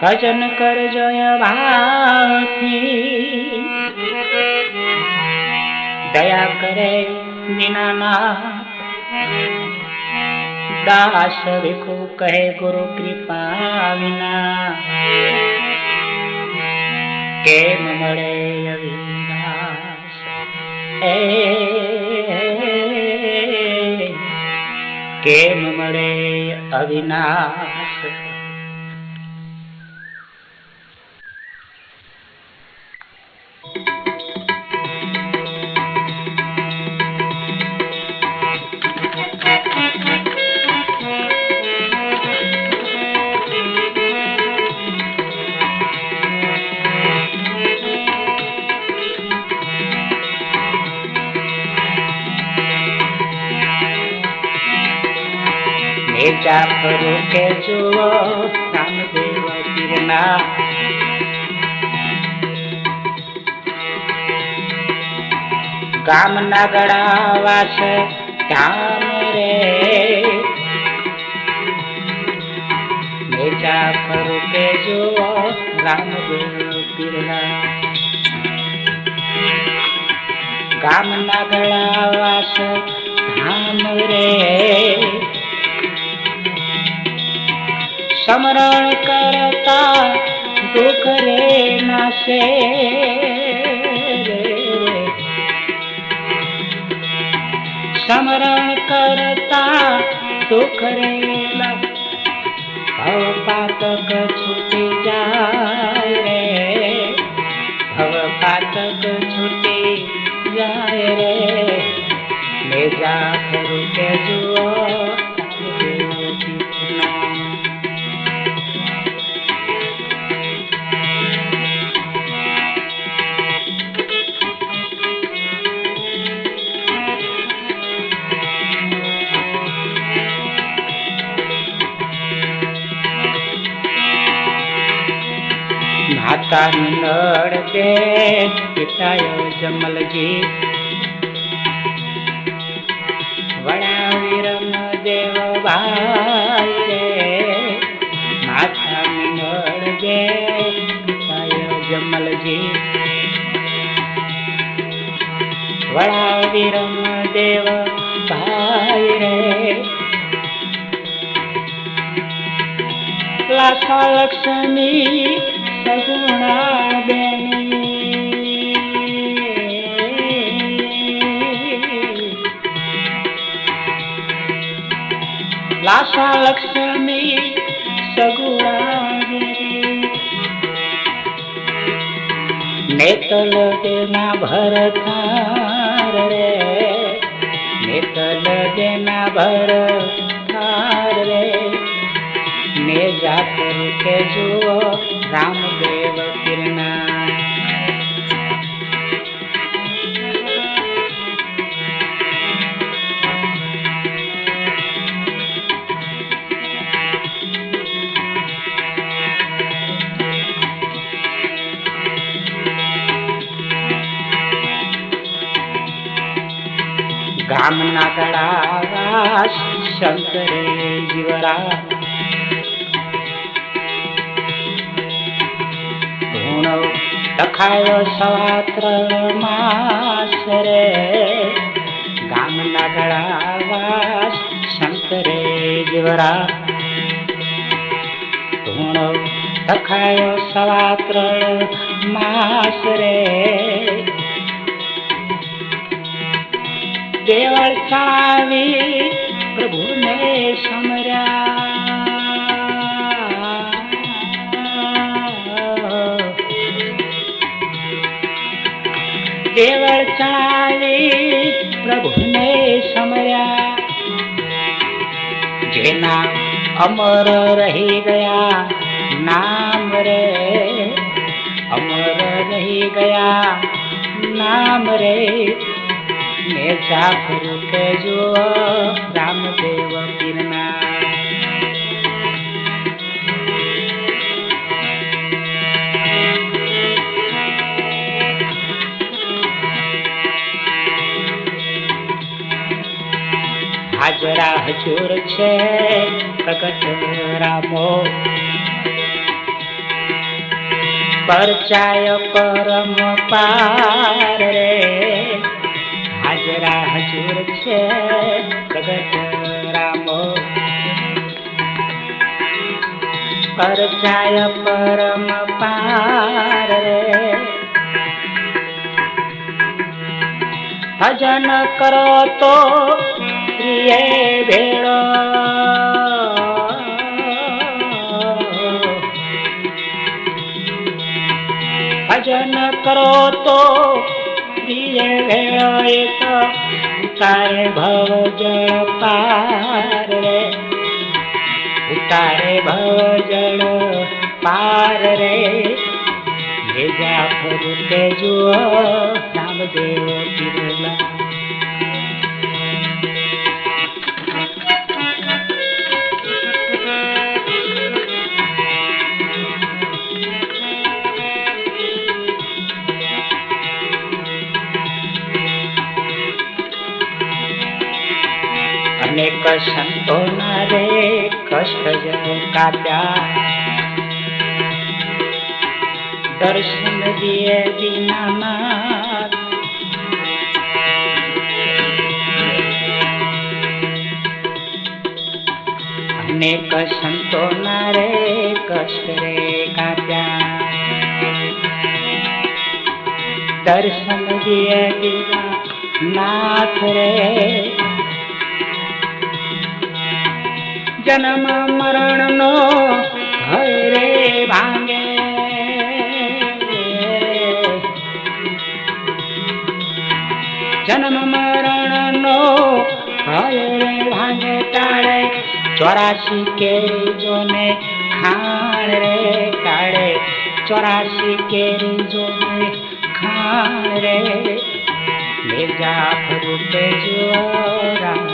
ભજન કરજો ભાવથી દયા કરે દીનાના દાસ ભીખુ કહે ગુરુ કૃપા વિના કેમ મળે અવિનાશ એ કેમ મળે અવિનાશ ભેજા ફરો કે જુઓ રામદેવ પીરના ગામના ગળાવાસ ધામ રે. ભેજા ફરો કે જુઓ રામદેવ પીરના ગળાવા છે, ધામ રે. સમરણ કરતા દુઃખ રે નાશે સમરણ કરતા દુઃખ રે ભવ પાતક છૂટી જાય. માતા નળ દે પિતાયો જમલજી વડા વિરમ દેવ ભાઈ રે માતા નળ દે પિતાયો જમલજી વડા વિરમ દેવ ભાઈ રે લાખા લક્ષ્મી લાશા લક્ષ્મી નેતલ દેના ભરથાર રે નેતલ દેના ભરથાર રે ને જાતર કે જુઓ ગામના ગળાવા શંકરે જીવરા. ધૂણો લખાયો સવાત્ર માસ રે ગામના ગળાવા શંકરે જીવરા. ધૂણો લખાયો સવાત્ર માસ રે દેવળ ચાવી પ્રભુને સમર્યા. દેવળ ચાવી પ્રભુને સમર્યા. જેના અમર રહી ગયા નામ રે. અમર રહી ગયા નામ રે. ને જાફર જો રામદેવ પીરના હાજરા હજુર છે પ્રગટ રામો. પરચાય પરમ પાર રે. રામો પરચાય પરમ પાર રે ભજન કરો તો પ્રિય ભેળો ભજન કરો તો પ્રિય ભેળો એક ઉતારે ભવજ પાર રે ઉતારે ભવ જળ પાર રે ભેજા ફરું જુઓ રામદેવ બિરલા અનેક સંતોના રે કષ્ટ કાપ્યા. દર્શન દિયે દીનાનાથ અનેક સંતોના રે કષ્ટ રે કાપ્યા. દર્શન દિયે દીનાનાથ રે. જન્મ મરણ નો હય રે ભાંગે જન્મ મરણ નો હય રે ભાંગે ટાળે ચોરાશી કેરી જોને ખાણ રે કાળે ચોરાશી કેરી જોને ખાણ રે ભેજા ફરૂટે જો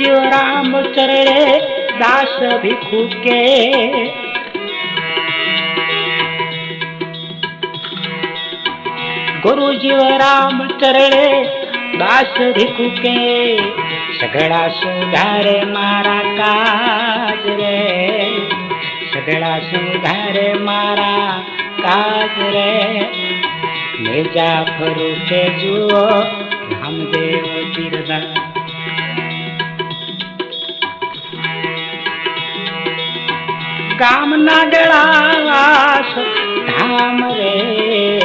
જાપ રે ગુરુજી રામ ચરણે દાસ ભીખુ કે. ગુરુજી રામ ચરણે દાસ ભીખુ કે. સગડા સુધારે મારા કાજ રે. સગડા સુધારે મારા કાજ રે. મેજા ફરું કે જુઓ રામદેવ બિરદા ગામના ગળાવાસ ધામ રે.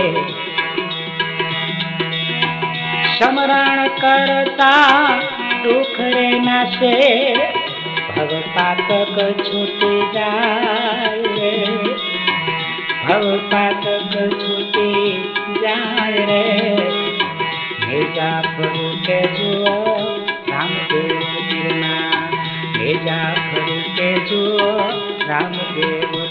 સમરણ કરતા દુઃખ રે નાશે. ભવ પાતક છૂટી જાય રે. ભવ પાતક છૂટી જાય રે. ભેજા ફરું કે જુઓ, રામદેવ ગીરના ભેજા ફરું કે જુઓ. रामदेव